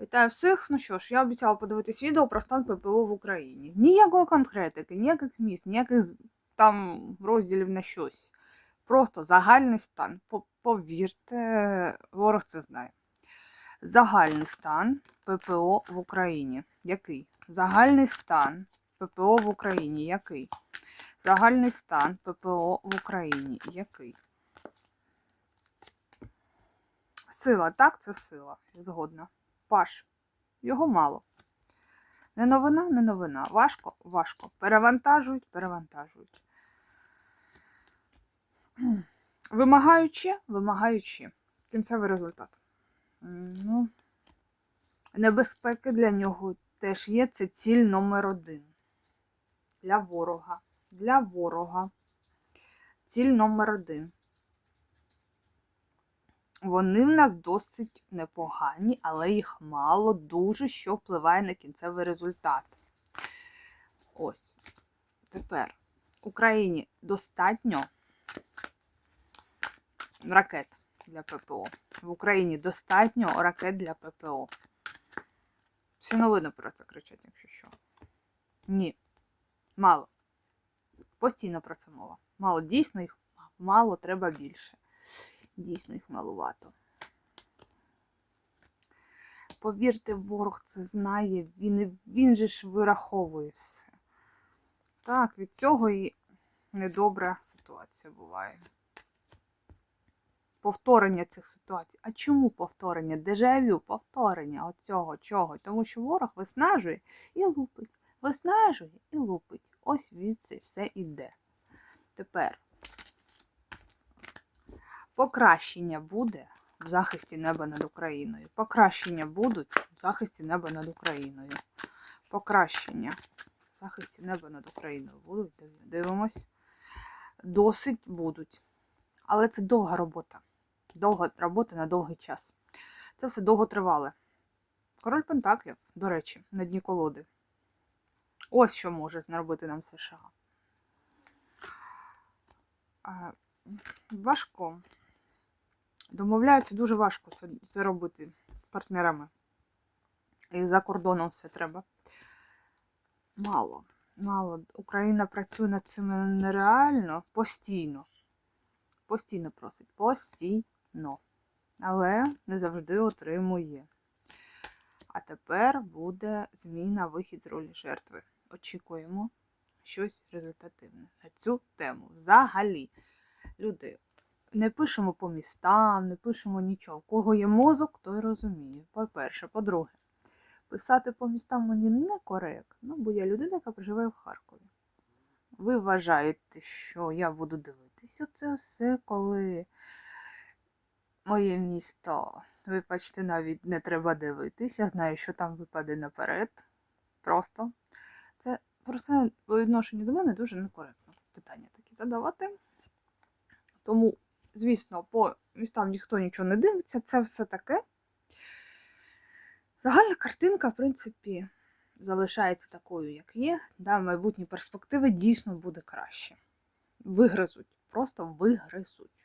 Вітаю всіх. Ну що ж, я обіцяла подивитись відео про стан ППО в Україні. Ніякої конкретики, ніяких міст, ніяких там розділів на щось. Просто загальний стан. Повірте, ворог це знає. Загальний стан ППО в Україні. Який? Загальний стан ППО в Україні. Який? Загальний стан ППО в Україні. Який? Сила, так, це сила. Згодна. Паш. Його мало. Не новина, не новина. Важко, важко. Перевантажують, перевантажують. Вимагаючи, вимагаючи. Кінцевий результат. Ну, небезпеки для нього теж є. Це ціль номер один. Для ворога. Для ворога. Ціль номер один. Вони в нас досить непогані, але їх мало дуже, що впливає на кінцевий результат. Ось. Тепер Україні достатньо ракет для ППО. В Україні достатньо ракет для ППО. Всі новини про це кричать, якщо що. Ні. Мало. Постійно про це мова. Мало, дійсно їх мало, треба більше. Дійсно їх малувато. Повірте, ворог це знає, він, він же ж вираховує все. Так, від цього і недобра ситуація буває. Повторення цих ситуацій. А чому повторення? Дежавю, повторення оцього чого? Тому що ворог виснажує і лупить. Виснажує і лупить. Ось від це все іде. Тепер покращення буде в захисті неба над Україною. Покращення будуть в захисті неба над Україною. Покращення в захисті неба над Україною будуть. Дивимось. Досить будуть. Але це довга робота. Довга робота на довгий час. Це все довго тривале. Король Пентаклів, до речі, на дні колоди. Ось що може зробити нам США. Важко. Домовляються дуже важко це, це робити з партнерами. І за кордоном все треба. Мало. Мало. Україна працює над цим нереально, постійно. Постійно просить. Постійно. Але не завжди отримує. А тепер буде зміна вихід з ролі жертви. Очікуємо щось результативне на цю тему. Взагалі, люди, не пишемо по містам, не пишемо нічого. У кого є мозок, той розуміє. По-перше, по-друге, писати по містам мені некоректно, бо я людина, яка проживає в Харкові. Ви вважаєте, що я буду дивитись оце все, коли моє місто, вибачте, навіть не треба дивитись. Я знаю, що там випаде наперед. Просто. Це просто по відношенню до мене дуже некоректно питання такі задавати. Тому, звісно, по містам ніхто нічого не дивиться, це все таке. Загальна картинка, в принципі, залишається такою, як є. Да, майбутні перспективи дійсно буде краще. Вигризуть, просто вигризуть.